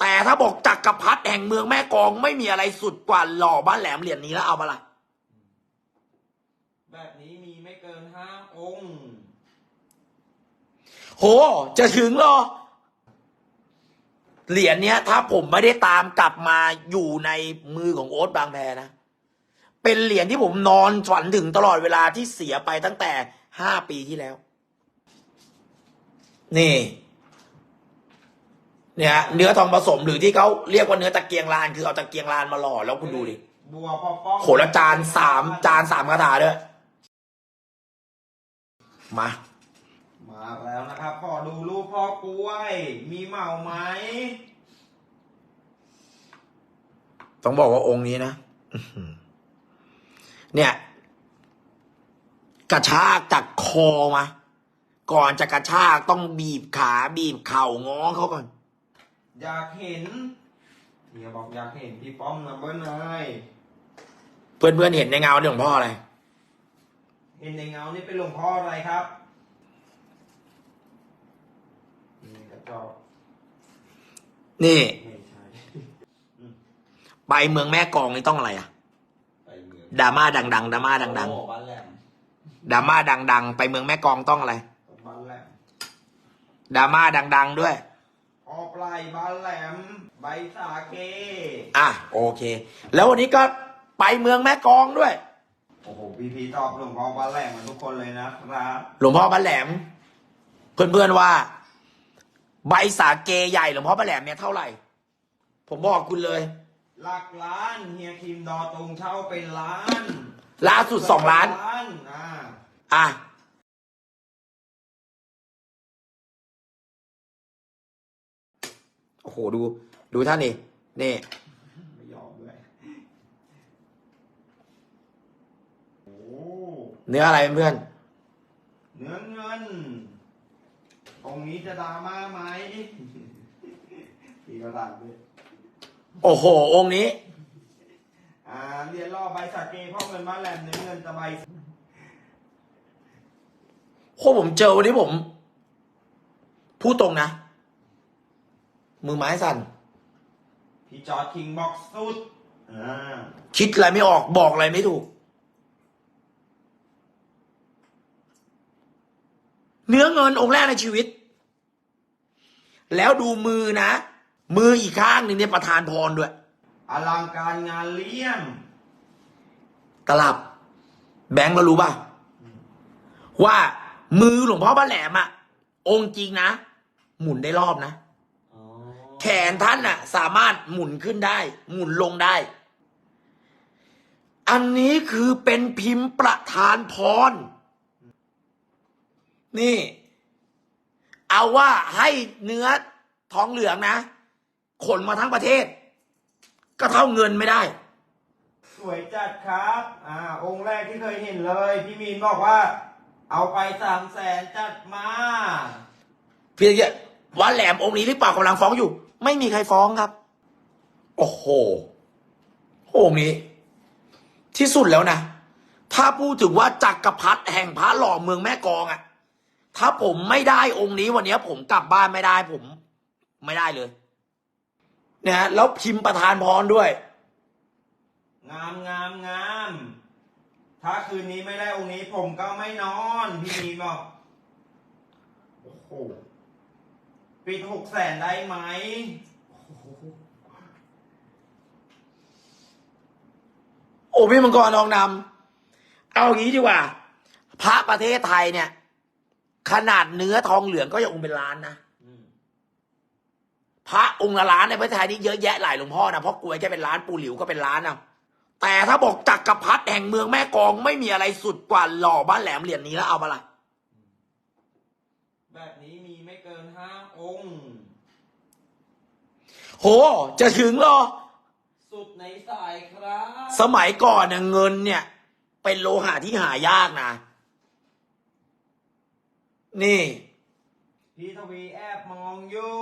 แต่ถ้าบอกจักรพรรดิแห่งเมืองแม่กลองไม่มีอะไรสุดกว่าหล่อบ้านแหลมเหรียญนี้แล้วเอามาละแบบนี้มีไม่เกินห้าองค์ โห จะถึงเหรอ เหรียญเนี้ย ถ้าผมไม่ได้ตามกลับมาอยู่ในมือของโอ๊ตบางแพนะ เป็นเหรียญที่ผมนอนฝันถึงตลอดเวลาที่เสียไปตั้งแต่ห้าปีที่แล้ว นี่ เนี่ยฮะเนื้อทองผสมหรือที่เขาเรียกว่าเนื้อตะเกียงลาน คือเอาตะเกียงลานมาหล่อแล้วคุณดูดิบัวพ่อป้องโขละจานสามจานสามคาถาด้วยมามาแล้วนะครับขอดูรูปพ่อกล้วย มีเหมาไหมต้องบอกว่าองค์นี้นะอื้อหือเนี่ย กระชากจากคอมา ก่อนจะกระชากต้องบีบขาบีบเข่าง้อเขาก่อน อยากเห็นเฮียบอกอยากเห็นพี่ป้อมนะเบิ้ลนายเพื่อนเพื่อนๆเห็นในเงาเรื่องของพ่ออะไร เห็นในเงานี่เป็นหลวงพ่ออะไรครับนี่กระจอกนี่ ไม่ใช่ไปเมืองแม่กลองนี่ต้องอะไรอะไปเมืองดราม่าดังๆดราม่าดัง โอ้บ้านแหลมๆดราม่าดัง ๆ ไปเมืองแม่กลองต้องอะไร บ้านแหลมดราม่าดัง ๆ ด้วย ออปไลบ้านแหลม ใบสาเก อะโอเค แล้ววันนี้ก็ไปเมืองแม่กลองด้วย โอ้โหพี่พีตอบหลวงพ่อบ้านแหลมมาทุกคนเลยนะครับหลวงพ่อบ้านแหลม เพื่อนๆว่า ใบสาเกใหญ่หลวงพ่อบ้านแหลมเนี่ยเท่าไหร่ ผมบอกคุณเลย หลักล้านเฮียคิมดอตรงเช่าเป็นล้านล่าสุดสองล้าน อ่า อะ โอ้โหดู ดูท่านนี่นี่ไม่ยอมด้วยโอ้เนื้ออะไรเพื่อนเนื้อเงินองค์นี้จะดราม่าไหมพี่ก็ถามด้วยโอ้โห องค์นี้ อ่าเรียนรอบใบสาเกพ่อเงินบ้านแหลมเนื้อเงินตะไบโคผมเจอวันนี้ผม พูดตรงนะ มือไม้สั่น พี่จอร์ดคิงบอกสุดอ่าคิดอะไรไม่ออกบอกอะไรไม่ถูก เนื้อเงินองค์แรกในชีวิต แล้วดูมือนะ มืออีกข้างหนึ่งเนี่ยประทานพรด้วย อลังการงานเลี้ยง ตลับ แบงค์เรารู้ป่ะ ว่ามือหลวงพ่อบ้านแหลมอะองค์จริงนะ หมุนได้รอบนะอ๋อแขนท่านน่ะสามารถหมุนขึ้นได้ หมุนลงได้ อันนี้คือเป็นพิมพ์ประธานพร นี่ เอาว่าให้เนื้อทองเหลืองนะขนมาทั้งประเทศ ก็เท่าเงินไม่ได้ สวยจัดครับ อ่า องค์แรกที่เคยเห็นเลย พี่มีนบอกว่า เอาไปสามแสนจัดมา เพียงแค่ว่าแหลมองค์นี้หรือเปล่ากำลังฟ้องอยู่ ไม่มีใครฟ้องครับ โอ้โหองนี้ ที่สุดแล้วนะ ถ้าพูดถึงว่าจักรพรรดิแห่งพระหล่อเมืองแม่กองอะถ้าผมไม่ได้องค์นี้วันนี้ผมกลับบ้านไม่ได้ผม ไม่ได้เลยเนี่ยฮะแล้วพิมพ์ประธานพรด้วย งามงามงาม ถ้าคืนนี้ไม่ได้องค์นี้ผมก็ไม่นอน พี่มีบอกโอ้โห ปิดหกแสนได้ไหมโอ้พี่มังกรทองดำเอางี้ดีกว่า พระประเทศไทยเนี่ย ขนาดเนื้อทองเหลืองก็ยังองค์เป็นล้านนะพระองค์ละล้านในประเทศไทยนี่เยอะแยะหลายหลวงพ่อนะเพราะกลวยแค่เป็นล้านปูหลิวก็เป็นล้านนะแต่ถ้าบอกจักรพรรดิแห่งเมืองแม่กองไม่มีอะไรสุดกว่าหล่อบ้านแหลมเหรียญนี้แล้วเอามาละ แบบนี้มีไม่เกินห้าองค์ โห จะถึงเหรอ สุดในสายครับ สมัยก่อนเนี่ยเงินเนี่ย เป็นโลหะที่หายากนะ นี่ พี่ทวีแอบมองอยู่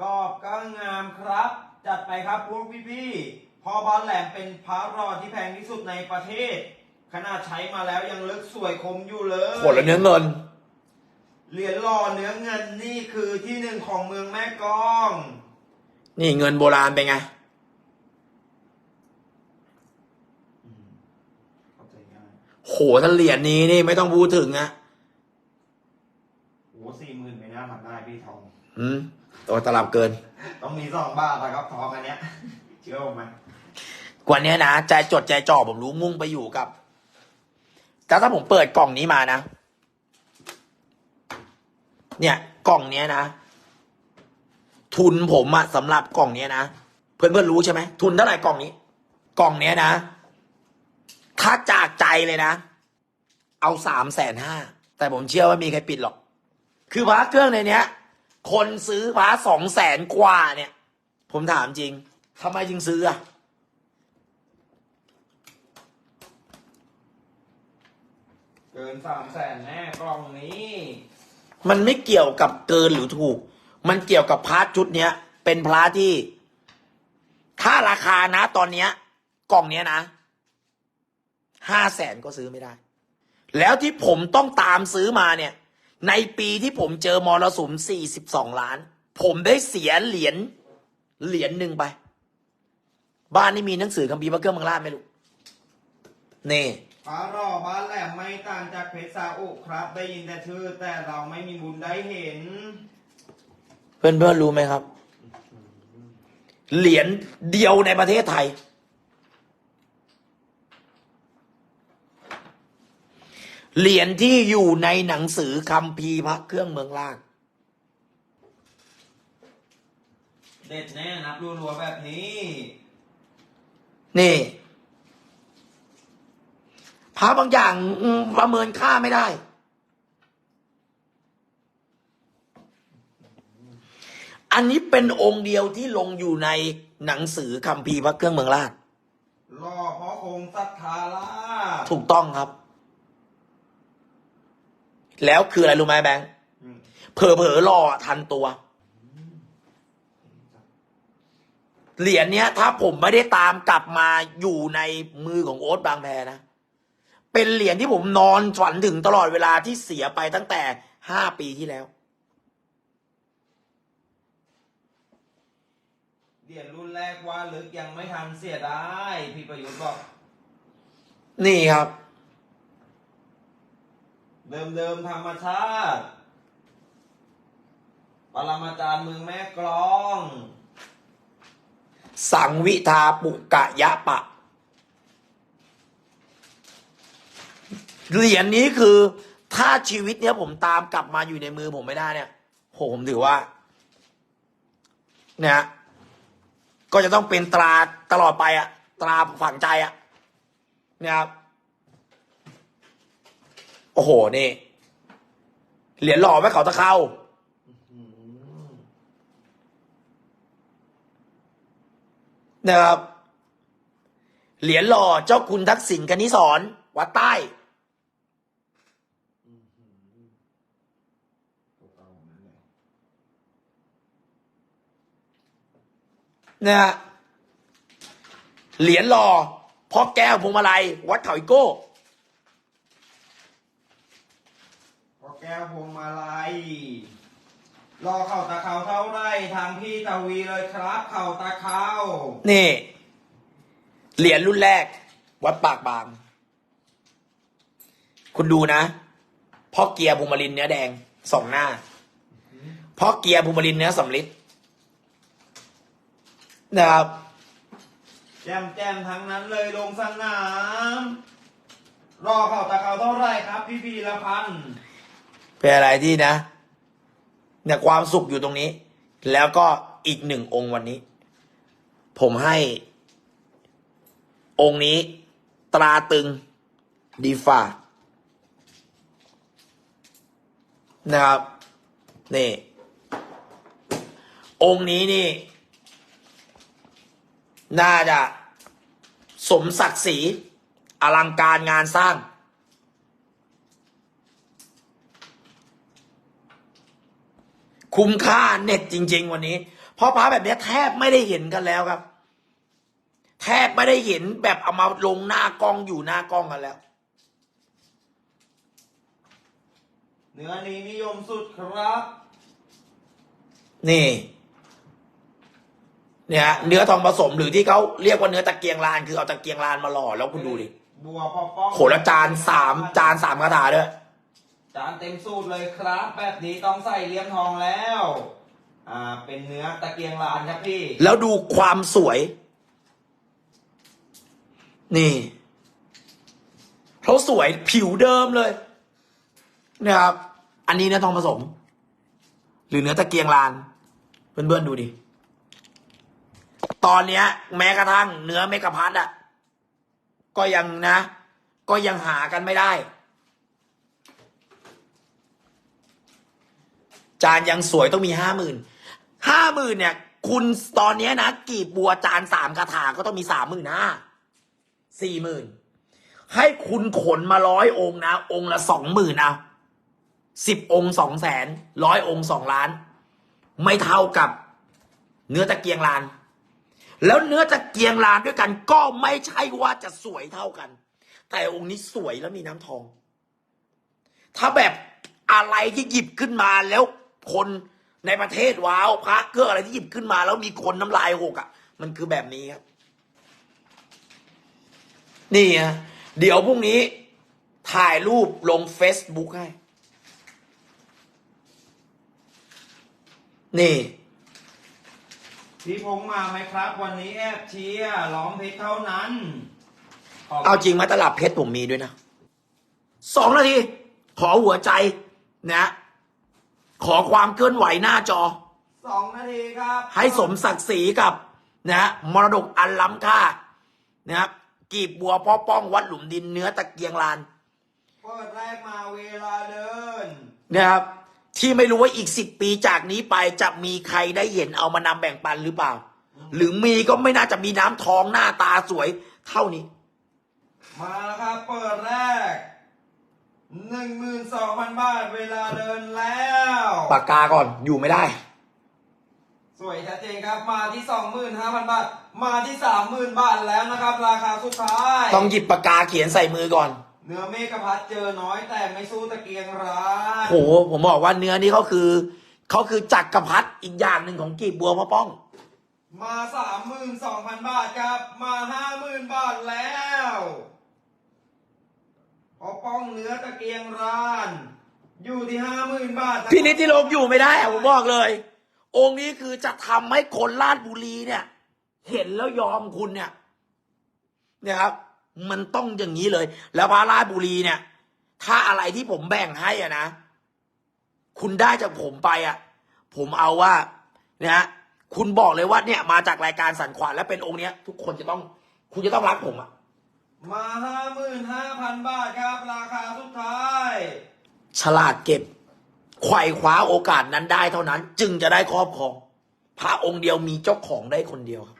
กอบก็งามครับ จัดไปครับพวกพี่ๆพอบอลแหลมเป็นพระรอดที่แพงที่สุดในประเทศ ขนาดใช้มาแล้วยังลึกสวยคมอยู่เลยผลละเนื้อเงิน เหรียญหล่อเนื้อเงินนี่คือที่หนึ่งของเมืองแม่กลอง นี่เงินโบราณเป็นไงอืมเข้าใจง่ายโหถ้าเหรียญนี้นี่ไม่ต้องพูดถึงอะโอ้สี่หมื่นไม่น่าทำได้พี่ทอง อืมตัวตลับเกิน ต้องมีสองบาทนะครับทองอันเนี้ย เชื่อผมไหมกว่านี้นะใจจดใจจ่อผมรู้มุ่งไปอยู่กับ แต่ถ้าผมเปิดกล่องนี้มานะ เนี่ย กล่องเนี้ยนะ ทุนผมอะสำหรับกล่องเนี้ยนะเพื่อนเพื่อนๆรู้ใช่ไหมทุนเท่าไหร่กล่องนี้ กล่องเนี้ยนะ ถ้าจากใจเลยนะ เอาสามแสนห้าแต่ผมเชื่อว่ามีใครปิดหรอก คือพระเครื่องในเนี้ย คนซื้อพระสองแสนกว่าเนี่ย ผมถามจริงทำไมจึงซื้ออะเกินสามแสนแน่กล่องนี้ มันไม่เกี่ยวกับเกินหรือถูก มันเกี่ยวกับพาร์ทชุดเนี้ย เป็นพระที่ ถ้าราคานะตอนเนี้ย กล่องเนี้ยนะห้าแสนก็ซื้อไม่ได้ แล้วที่ผมต้องตามซื้อมาเนี่ย ในปีที่ผมเจอมรสุมสี่สิบสองล้าน ผมได้เสียเหรียญเหรียญหนึ่งไป บ้านนี่มีหนังสือคัมภีร์พระเครื่องมังลาดไหมลูกนี่ฟ้ารอบ้านแหลมไม่ต่างจากเพชรซาอุครับ ได้ยินแต่ชื่อ แต่เราไม่มีบุญได้เห็น เพื่อนเพื่อนๆรู้ไหมครับ เหรียญเดียวในประเทศไทย เหรียญที่อยู่ในหนังสือคัมภีร์พระเครื่องเมืองล่าง เด็ดแน่นับรัวๆแบบนี้ นี่พระบางอย่างอืมประเมินค่าไม่ได้ อันนี้เป็นองค์เดียวที่ลงอยู่ในหนังสือคัมภีร์พระเครื่องเมืองราชรอเพราะคงศรัทธาลาบถูกต้องครับ แล้วคืออะไรรู้ไหมแบงค์อืมเผลอเผลอๆรอทันตัว เหรียญเนี้ย ถ้าผมไม่ได้ตามกลับมาอยู่ในมือของโอ๊ตบางแพนะ เป็นเหรียญที่ผมนอนฝันถึงตลอดเวลาที่เสียไปตั้งแต่ห้าปีที่แล้ว เหรียญรุ่นแรกว่าลึกยังไม่ทันเสียได้พี่ประยุทธ์บอก นี่ครับ เดิมเดิมๆธรรมชาติ ปรมาจารย์เมืองแม่กลอง สังวิทาปุกะยะปะ เหรียญนี้คือ ถ้าชีวิตเนี้ยผมตามกลับมาอยู่ในมือผมไม่ได้เนี่ยโหผมถือว่า เนี่ย ก็จะต้องเป็นตราตลอดไปอะตราฝังใจอะเนี่ยครับโอ้โหนี่ เหรียญหล่อไว้เขาตะเข้านะครับเหรียญหล่อเจ้าคุณทักษิณกนิสรวัดใต้ นะฮะเหรียญหล่อพ่อแก้วพวงมาลัย วัดเขาอิโก้ พอแก้วพวงมาลัยรอเข่าตะเขาเท่าไรทางพี่ตะวีเลยครับ เข่าตะเขานี่ เหรียญรุ่นแรก วัดปากบาง คุณดูนะพ่อเกียร์ภูมิลินเนื้อแดงสองหน้าพ่อเกียร์ภูมิลินเนื้อสำลิด นะครับแจมแจมๆทั้งนั้นเลยลงสนาม รอเข่าตะเขาเท่าไรครับ พี่พีละพันธ์เป็นอะไรที่นะเนี่ยความสุขอยู่ตรงนี้ แล้วก็อีกหนึ่งองค์วันนี้ ผมให้ องค์นี้ ตราตึงดีฟานะครับ นี่ องค์นี้นี่ น่าจะสมศักดิ์ศรีอลังการงานสร้าง คุ้มค่าเน็ตจริง ๆ วันนี้ เพราะพระแบบเนี้ยแทบไม่ได้เห็นกันแล้วครับ แทบไม่ได้เห็นแบบเอามาลงหน้ากล้องอยู่หน้ากล้องกันแล้ว เนื้อนี้นิยมสุดครับ นี่ เนี่ยฮะเนื้อทองผสมหรือที่เขาเรียกว่าเนื้อตะเกียงลานคือเอาตะเกียงลานมาหล่อแล้วคุณดูดิบัวพ่อป้องโหแล้วจานสามจานสามกระถาด้วยจานเต็มสูตรเลยครับ แบบนี้ต้องใส่เหลี่ยมทองแล้วอ่าเป็นเนื้อตะเกียงลานครับพี่ แล้วดูความสวย นี่เขาสวยผิวเดิมเลยนะครับ อันนี้เนื้อทองผสม หรือเนื้อตะเกียงลาน เพื่อนๆดูดิ ตอนเนี้ย แม้กระทั่งเนื้อเมกะพัดอะก็ยังนะ ก็ยังหากันไม่ได้ จานยังสวยต้องมีห้าหมื่นห้าหมื่นเนี่ย คุณตอนนี้นะกีบบัวจานสามกระถางก็ต้องมีสามหมื่นห้าสี่หมื่นให้คุณขนมาร้อยองค์นะ องค์ละสองหมื่นเอาสิบองค์สองแสนร้อยองค์สองล้าน ไม่เท่ากับเนื้อตะเกียงลาน แล้วเนื้อตะเกียงลานด้วยกัน ก็ไม่ใช่ว่าจะสวยเท่ากัน แต่องค์นี้สวยแล้วมีน้ำทอง ถ้าแบบอะไรที่หยิบขึ้นมาแล้วคนในประเทศว้าวพระเครื่องอะไรที่หยิบขึ้นมา แล้วมีคนน้ำลายหกอะ มันคือแบบนี้ครับ นี่ฮะเดี๋ยวพรุ่งนี้ ถ่ายรูปลง Facebook ให้ นี่ พี่พงษ์มาไหมครับ วันนี้แอบเชียร์ล้อมเพชรเท่านั้นขอบเอาจริงไหมาตลับเพชรผมมีด้วยนะสองนาที ขอหัวใจนะ ขอความเคลื่อนไหวหน้าจอ สองนาทีครับให้สมศักดิ์ศรีกับนะมรดกอันล้ำค่านะครับกีบบัวพ่อป้องวัดหลุมดินเนื้อตะเกียงลาน เปิดแรกมาเวลาเดิน นะครับ ที่ไม่รู้ว่าอีกสิบปีจากนี้ไปจะมีใครได้เห็นเอามานำแบ่งปันหรือเปล่า หรือมีก็ไม่น่าจะมีน้ำทองหน้าตาสวยเท่านี้ มาแล้วครับ เปิดแรกหนึ่งหมื่นสองพันบาทเวลาเดินแล้วปากกาก่อนอยู่ไม่ได้ สวยชัดเจนครับ มาที่สองหมื่นห้าพันบาท มาที่สามหมื่นบาทแล้วนะครับ ราคาสุดท้าย ต้องหยิบปากกาเขียนใส่มือก่อน เนื้อเมฆพัดเจอน้อยแต่ไม่สู้ตะเกียงร้านโหผมบอกว่าเนื้อนี้เขาคือเขาคือจักรพรรดิอีกอย่างหนึ่งของกีบบัวพ่อป้อง มาสามหมื่นสองพันบาทครับ มาห้าหมื่นบาทแล้วพอป้องเนื้อตะเกียงร้าน อยู่ที่ห้าหมื่นบาทะครับพี่นิติโลกอยู่ไม่ได้อะผมบอกเลย องค์นี้คือจะทำให้คนลาดบุรีเนี่ย เห็นแล้วยอมคุณเนี่ย เนี่ยครับ มันต้องอย่างนี้เลย แล้วพระราชบุรีเนี่ย ถ้าอะไรที่ผมแบ่งให้อะนะ คุณได้จากผมไปอะผมเอาว่าเนี่ยฮะคุณบอกเลยว่าเนี่ย มาจากรายการสันขวานและเป็นองค์เนี้ย ทุกคนจะต้อง คุณจะต้องรักผมอะมาห้าหมื่นห้าพันบาทครับ ราคาสุดท้าย ฉลาดเก็บไขว่คว้าโอกาสนั้นได้เท่านั้น จึงจะได้ครอบครองพระองค์เดียวมีเจ้าของได้คนเดียวครับ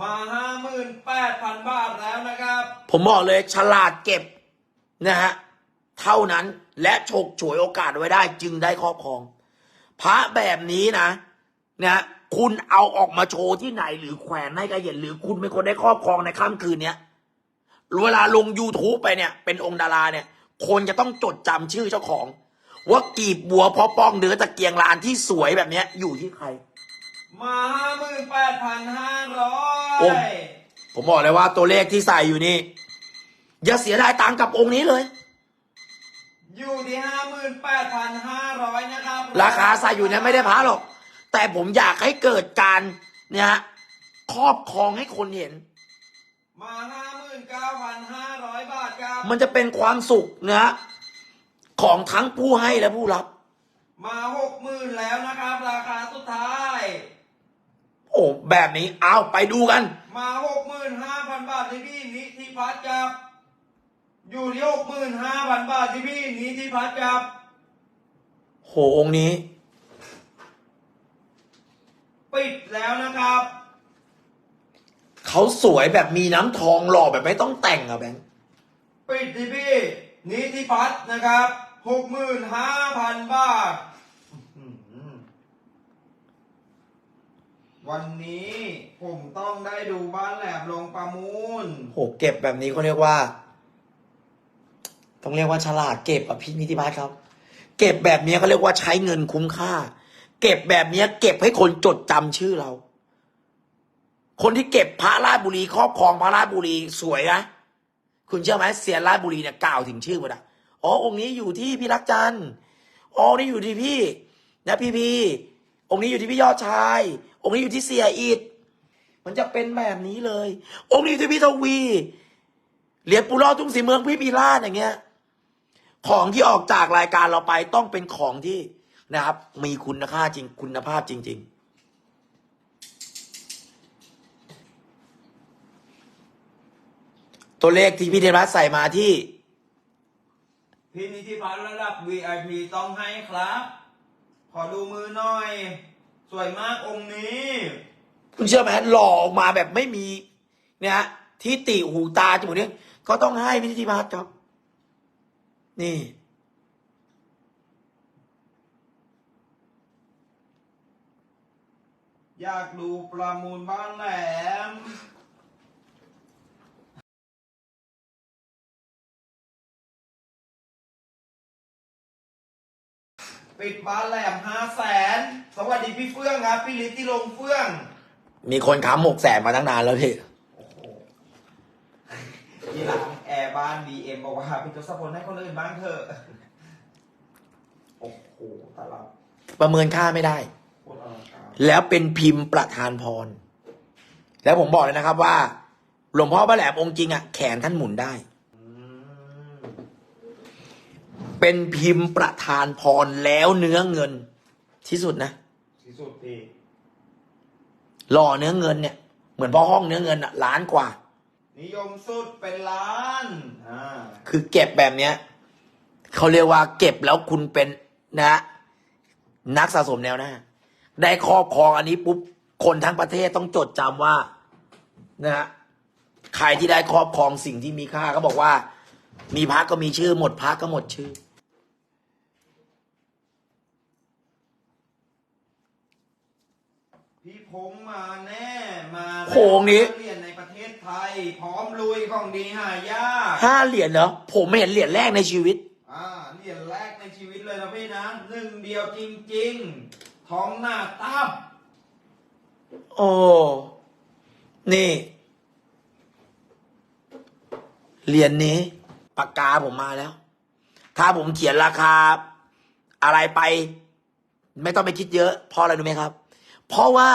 มาห้าหมื่นแปดพันบาทแล้วนะครับ ผมบอกเลยฉลาดเก็บนะฮะเท่านั้นและฉกฉวยโอกาสไว้ได้จึงได้ครอบครอง พระแบบนี้นะนะคุณเอาออกมาโชว์ที่ไหนหรือแขวนให้กระเห็นหรือคุณเป็นคนได้ครอบครองในค่ำคืนเนี้ยเวลาลง YouTube ไปเนี่ย เป็นองค์ดาราเนี่ย คนจะต้องจดจำชื่อเจ้าของ ว่ากีบบัวพอป้องเนื้อตะเกียงลานที่สวยแบบเนี้ยอยู่ที่ใคร มาห้าหมื่นแปดพันห้าร้อโอ้ ยผมบอกเลยว่าตัวเลขที่ใส่อยู่นี่ อย่าเสียดายตังค์กับองค์นี้เลย อยู่ที่ห้าหมื่นแปดพันห้าร้อยนะครับราคาใส่อยู่เนี่ยไม่ได้พ้าหรอก แต่ผมอยากให้เกิดการเนี่ยฮะครอบครองให้คนเห็น มาห้าหมื่นเก้าพันห้าร้อยบาทครับ มันจะเป็นความสุขนะฮะของทั้งผู้ให้และผู้รับ มาหกหมื่นแล้วนะครับ ราคาสุดท้าย โอ้แบบนี้เอาไปดูกัน มาหกหมื่นห้าพันบาทที่พี่นิธิพัฒน์ครับ อยู่ที่หกหมื่นห้าพันบาทที่พี่นิธิพัฒน์ครับ โหองค์นี้ ปิดแล้วนะครับ เขาสวยแบบมีน้ำทองหล่อแบบไม่ต้องแต่งอะแบงค์ปิดที่พี่นิธิพัฒน์นะครับหกหมื่นห้าพันบาทอื้อหือ วันนี้ผมต้องได้ดูบ้านแหลมลงประมูล โหเก็บแบบนี้เขาเรียกว่า ต้องเรียกว่าฉลาดเก็บอะพี่นิติพัฒน์ครับ เก็บแบบนี้เขาเรียกว่าใช้เงินคุ้มค่า เก็บแบบนี้เก็บให้คนจดจำชื่อเรา คนที่เก็บพระราชบุรีครอบครองพระราชบุรีสวยนะคุณเชื่อไหมเซียราชบุรีเนี่ยกล่าวถึงชื่อหมดอะอ๋อองค์นี้อยู่ที่พี่รักจันอ๋อนี้อยู่ที่พี่นะพี่พี่ องค์นี้อยู่ที่พี่ยอดชาย องค์นี้อยู่ที่เสียอิดมันจะเป็นแบบนี้เลย องค์นี้อยู่ที่พี่ทวี เหรียญปูรอดทุ่งสีเมืองพี่ปีลาดอย่างเงี้ย ของที่ออกจากรายการเราไปต้องเป็นของที่นะครับ มีคุณค่าจริงคุณภาพจริง ๆตัวเลขที่พี่เทรัสใส่มาที่ พี่นิติพัฒน์ระดับ VIP ต้องให้ครับ ขอดูมือหน่อย สวยมากองค์นี้คุณเชื่อไหมหล่อออกมาแบบไม่มีเนี่ยฮะที่ติหูตาจมูกเนี่ยก็ต้องให้พิธีพัฒน์ครับ นี่ อยากดูประมูลบ้านแหลม ปิดบ้านแหลมห้าแสนสวัสดีพี่เฟื่องครับ พี่ลิตที่ลงเฟื่องมีคนค้ำหกแสนมาตั้งนานแล้วพี่โอ้โหที่หลังแอร์บ้าน BM บอกว่าพี่ทศพลให้คนอื่นบ้างเถอะโอ้โหตาลับประเมินค่าไม่ได้ โคตรอลังการแล้วเป็นพิมพ์ประธานพร แล้วผมบอกเลยนะครับว่า หลวงพ่อพระแหลมองค์จริงอะแขนท่านหมุนได้ อืม เป็นพิมพ์ประธานพรแล้วเนื้อเงิน ที่สุดนะที่สุดพี่หล่อเนื้อเงินเนี่ย เหมือนพ่อห้องเนื้อเงินอะล้านกว่า นิยมสุดเป็นล้านอ่าคือเก็บแบบเนี้ยเขาเรียกว่าเก็บแล้วคุณเป็นนะ นักสะสมแนวหน้า ได้ครอบครองอันนี้ปุ๊บคนทั้งประเทศต้องจดจำว่านะฮะใครที่ได้ครอบครองสิ่งที่มีค่าก็บอกว่า มีพักก็มีชื่อหมดพักก็หมดชื่อ พี่พงษ์มาแน่มาโหงนี้เรียนในประเทศไทย พร้อมลุยของดีหายากห้าเหรียญเหรอผมไม่เห็นเหรียญแรกในชีวิต อ่าเหรียญแรกในชีวิตเลยนะพี่นะหนึ่งเดียวจริงๆ ท้องหน้าตับโอ้นี่เหรียญนี้ปากกาผมมาแล้ว ถ้าผมเขียนราคา อะไรไป ไม่ต้องไปคิดเยอะเพราะอะไรรู้ไหมครับ เพราะว่า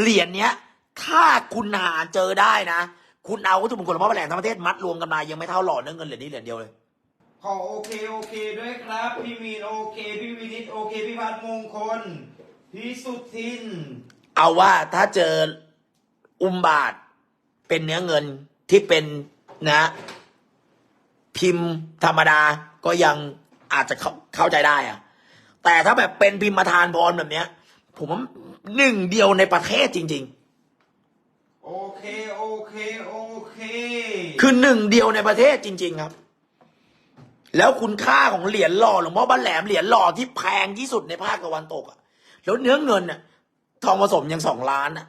เหรียญเนี้ย ถ้าคุณหาเจอได้นะ คุณเอาวัตถุมงคลหลวงพ่อแหลงทั้งประเทศมัดรวมกันมา ยังไม่เท่าหล่อเนื้อเงินเหรียญนี้เหรียญเดียวเลย ขอโอเคโอเคด้วยครับ พี่มีนโอเค พี่วินิตโอเค พี่พัฒนมงคล พี่สุทิน เอาว่าถ้าเจออุมบาทเป็นเนื้อเงินที่เป็นนะ พิมพ์ธรรมดาก็ยังอาจจะเข้าเข้าใจได้อะแต่ถ้าแบบเป็นพิมพ์ประธานพรแบบเนี้ย ผมว่า หนึ่งเดียวในประเทศจริงโอเค โอเค โอเคๆคือหนึ่งเดียวในประเทศจริง ๆ ครับ แล้วคุณค่าของเหรียญหล่อหลวงพ่อบ้านแหลมเหรียญหล่อที่แพงที่สุดในภาคตะวันตกอะแล้วเนื้อเงินน่ะ ทองผสมยังสองล้านอะ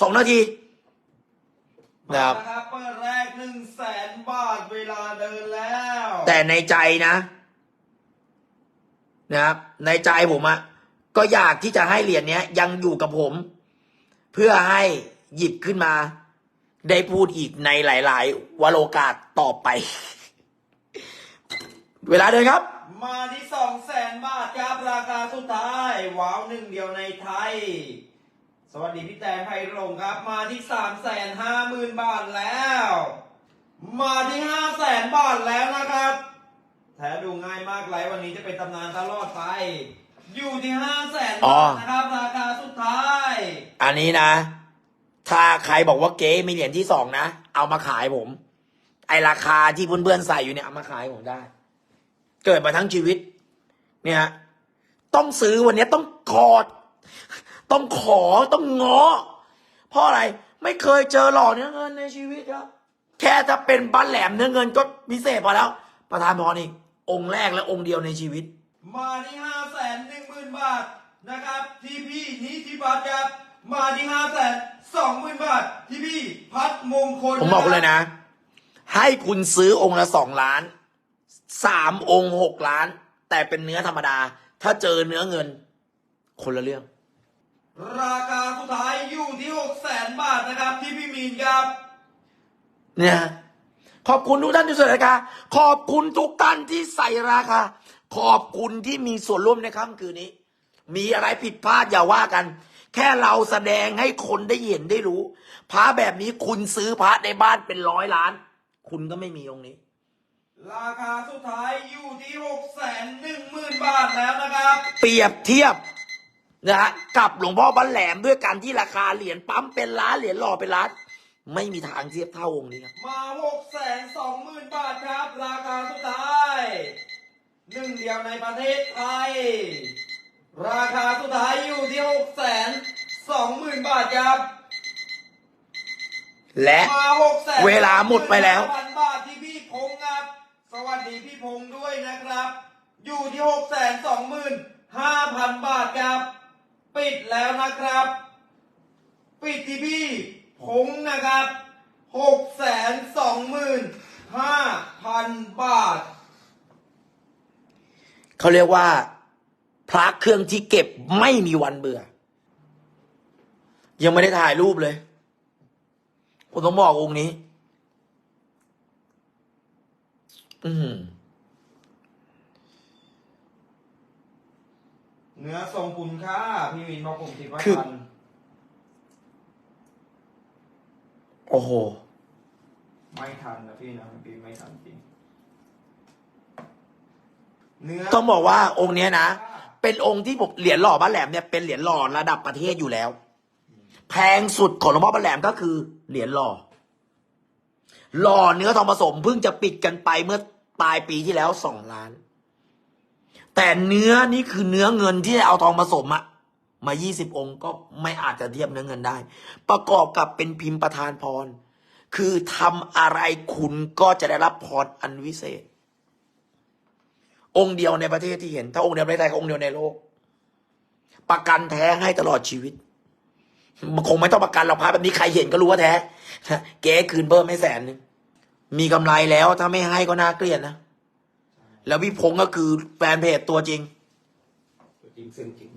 สองนาทีมานะครับแล้วครับเปิดแรกหนึ่งแสนบาทเวลาเดินแล้ว แต่ในใจนะ นะครับ ในใจผมอะ ก็อยากที่จะให้เหรียญเนี้ย ยังอยู่กับผม เพื่อให้หยิบขึ้นมา ได้พูดอีกในหลาย ๆวโรกาสต่อไป เวลาเดินครับ มาที่สองแสนบาทครับราคาสุดท้าย ว้าวหนึ่งเดียวในไทย สวัสดีพี่แตนไพรงครับ มาที่สามแสนห้าหมื่นบาทแล้ว มาที่ห้าแสนบาทแล้วนะครับแท้ดูง่ายมากไรวันนี้จะเป็นตำนานตลอดไป อยู่ที่ห้าแสนอ๋อบาทนะครับราคาสุดท้าย อันนี้นะ ถ้าใครบอกว่าเก๊มีเหรียญที่สองนะ เอามาขายผม ไอราคาที่เพื่อนๆใส่อยู่เนี่ยเอามาขายผมได้ เกิดมาทั้งชีวิต เนี่ย ต้องซื้อวันนี้ต้องกอด ต้องขอต้องง้อเพราะอะไรไม่เคยเจอหล่อเนื้อเงินในชีวิตครับแค่จะเป็นบ้านแหลมเนื้อเงินก็พิเศษพอแล้ว ประธานพรอีกองค์แรกและองค์เดียวในชีวิต มาที่ห้าแสนหนึ่งหมื่นบาทนะครับที่พี่นิติพัฒน์ครับมาที่ห้าแสนสองหมื่นบาทที่พี่พัฒน์มงคลผมบอกคุณเลยนะ ให้คุณซื้อองค์ละสองล้านสามองค์หกล้าน แต่เป็นเนื้อธรรมดา ถ้าเจอเนื้อเงิน คนละเรื่อง ราคาสุดท้ายนะครับ ที่พี่มีนครับ เนี่ย ขอบคุณทุกท่านที่ใส่ราคาขอบคุณทุกท่านที่ใส่ราคา ขอบคุณที่มีส่วนร่วมในค่ำคืนนี้ มีอะไรผิดพลาดอย่าว่ากัน แค่เราแสดงให้คนได้เห็นได้รู้ พระแบบนี้คุณซื้อพระในบ้านเป็นร้อยล้าน คุณก็ไม่มีองค์นี้ ราคาสุดท้ายอยู่ที่หกแสนหนึ่งหมื่นบาทแล้วนะครับ เปรียบเทียบนะฮะกับหลวงพ่อบันแหลมด้วยการที่ราคาเหรียญปั๊มเป็นล้านเหรียญหล่อเป็นล้าน ไม่มีทางเทียบเท่าองค์นี้ครับ มาหกแสนสองหมื่นบาทครับ ราคาสุดท้าย หนึ่งเดียวในประเทศไทย ราคาสุดท้ายอยู่ที่หกแสนสองหมื่นบาทครับและมาหกแสนเวลาหมดไปแล้วพันบาทที่พี่พงษ์ครับ สวัสดีพี่พงษ์ด้วยนะครับ อยู่ที่หกแสนสองหมื่นห้าพันบาทครับ ปิดแล้วนะครับ ปิดที่พี่พงษ์นะครับหกแสนสองหมื่นห้าพันบาท เขาเรียกว่า พระเครื่องที่เก็บไม่มีวันเบื่อ ยังไม่ได้ถ่ายรูปเลยผมต้องบอกองค์นี้ อือหือเนื้อทรงคุณค่าพี่วินบอกผมคิดว่าคือทันโอ้โห ไม่ทันนะพี่นะพี่ไม่ทันจริงเนื้อ ต้องบอกว่าองค์เนี้ยนะ เป็นองค์ที่ผมเหรียญหล่อบ้านแหลมเนี่ยเป็นเหรียญหล่อระดับประเทศอยู่แล้ว แพงสุดของหลวงพ่อบ้านแหลมก็คือเหรียญหล่อ หล่อเนื้อทองผสมเพิ่งจะปิดกันไปเมื่อปลายปีที่แล้วสองล้าน แต่เนื้อนี่คือเนื้อเงินที่เอาทองผสมอะมายี่สิบองค์ก็ไม่อาจจะเทียบเนื้อเงินได้ ประกอบกับเป็นพิมพ์ประธานพร คือทำอะไรคุณก็จะได้รับพรอันวิเศษ องค์เดียวในประเทศที่เห็น ถ้าองค์เดียวในไทยก็องค์เดียวในโลก ประกันแท้ให้ตลอดชีวิตมันคงไม่ต้องประกันหรอกพระแบบนี้ใครเห็นก็รู้ว่าแท้เก๋คืนเพิ่มให้แสนนึงมีกำไรแล้วถ้าไม่ให้ก็น่าเกลียดนะแล้วพี่พงษ์ก็คือแฟนเพจตัวจริงตัวจริงซึ่งจริง